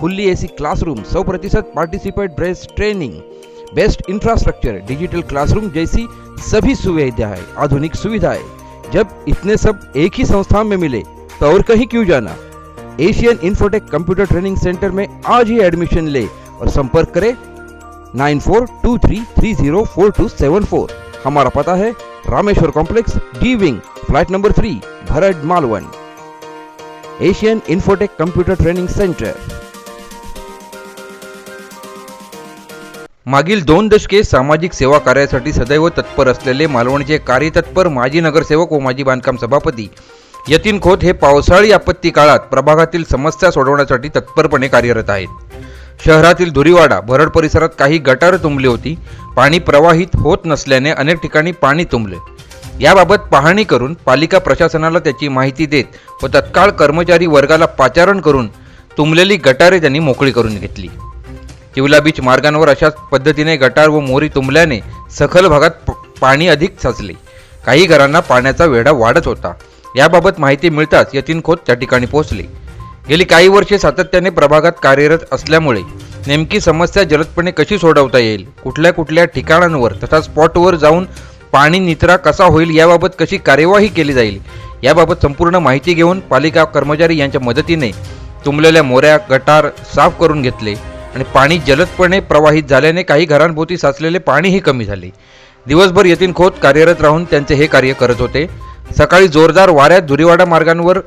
fully AC classroom सौ प्रतिशत participate based training best infrastructure digital classroom जैसी सभी सुविधाएँ, आधुनिक सुविधाएँ। जब इतने सब एक ही संस्थान में मिले तो और कहीं क्यों जाना? Asian Infotech computer training center में आज ही एडमिशन ले और संपर्क करें नाइन हमारा पता है Rameshwar complex D wing flat number three Bharat Malvan. Asian Infotech computer training centre मागील दोन दशके सामाजिक सेवा कार्यासाठी सदैव तत्पर असलेले मालवणचे कार्यतत्पर माजी नगरसेवक व माजी बांधकाम सभापती यतीन खोत हे पावसाळी आपत्ती काळात प्रभागातील समस्या सोडवण्यासाठी तत्परपणे कार्यरत आहेत. शहरातील धुरीवाडा भरड परिसरात काही गटार तुंबली होती. पाणी प्रवाहित होत नसल्याने अनेक ठिकाणी पाणी तुंबले. याबाबत पाहणी करून पालिका प्रशासनाला त्याची माहिती देत व तत्काळ कर्मचारी वर्गाला पाचारण करून तुंबलेली गटारे त्यांनी मोकळी करून घेतली. किवला बीच मार्गांवर अशाच पद्धतीने गटार व मोरी तुंबल्याने सखल भागात पाणी अधिक साचले. काही घरांना पाण्याचा वेढा वाढत होता. याबाबत माहिती मिळताच यतीन खोत त्या ठिकाणी पोहोचले. गेली काही वर्षे सातत्याने प्रभागात कार्यरत असल्यामुळे नेमकी समस्या जलदपणे कशी सोडवता येईल कुठल्या कुठल्या ठिकाणांवर तथा स्पॉटवर जाऊन पाणी निचरा कसा होईल याबाबत कशी कार्यवाही केली जाईल याबाबत संपूर्ण माहिती घेऊन पालिका कर्मचारी यांच्या मदतीने तुंबलेल्या मोऱ्या गटार साफ करून घेतले. आणि पाणी जलदपणे प्रवाहित झाल्याने काही घरांभोवती साचलेले पाणीही कमी झाले. दिवसभर यतीन खोत कार्यरत राहून त्यांचे हे कार्य करत होते. सकाळी जोरदार वाऱ्यात धुरीवाडा मार्गांवर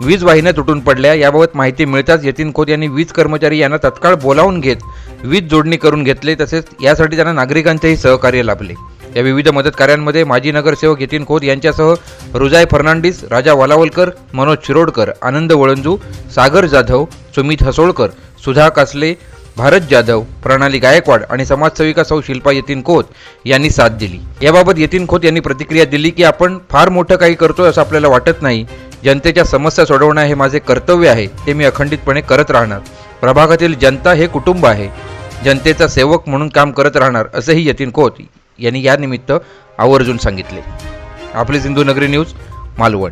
वीज वाहिन्या तुटून पडल्या. याबाबत माहिती मिळताच यतीन खोत यांनी वीज कर्मचारी यांना तत्काळ बोलावून घेत वीज जोडणी करून घेतले. तसेच यासाठी त्यांना नागरिकांचेही सहकार्य लाभले. या विविध मदत कार्यांमध्ये माजी नगरसेवक यतीन खोत यांच्यासह रुजाय फर्नांडिस राजा वालावलकर मनोज शिरोडकर आनंद वळंजू सागर जाधव सुमित हसोळकर सुधा कासले भारत जाधव प्रणाली गायकवाड आणि समाजसेविका सौ शिल्पा यतीन खोत यांनी साथ दिली. याबाबत यतीन खोत यांनी प्रतिक्रिया दिली की आपण फार मोठं काही करतोय असं आपल्याला वाटत नाही. जनतेच्या समस्या सोडवणं हे माझे कर्तव्य आहे ते मी अखंडितपणे करत राहणार. प्रभागातील जनता हे कुटुंब आहे. जनतेचा सेवक म्हणून काम करत राहणार असंही यतीन खोत यांनी यानिमित्त आवर्जून सांगितले. आपली सिंधू नगरी न्यूज मालवण.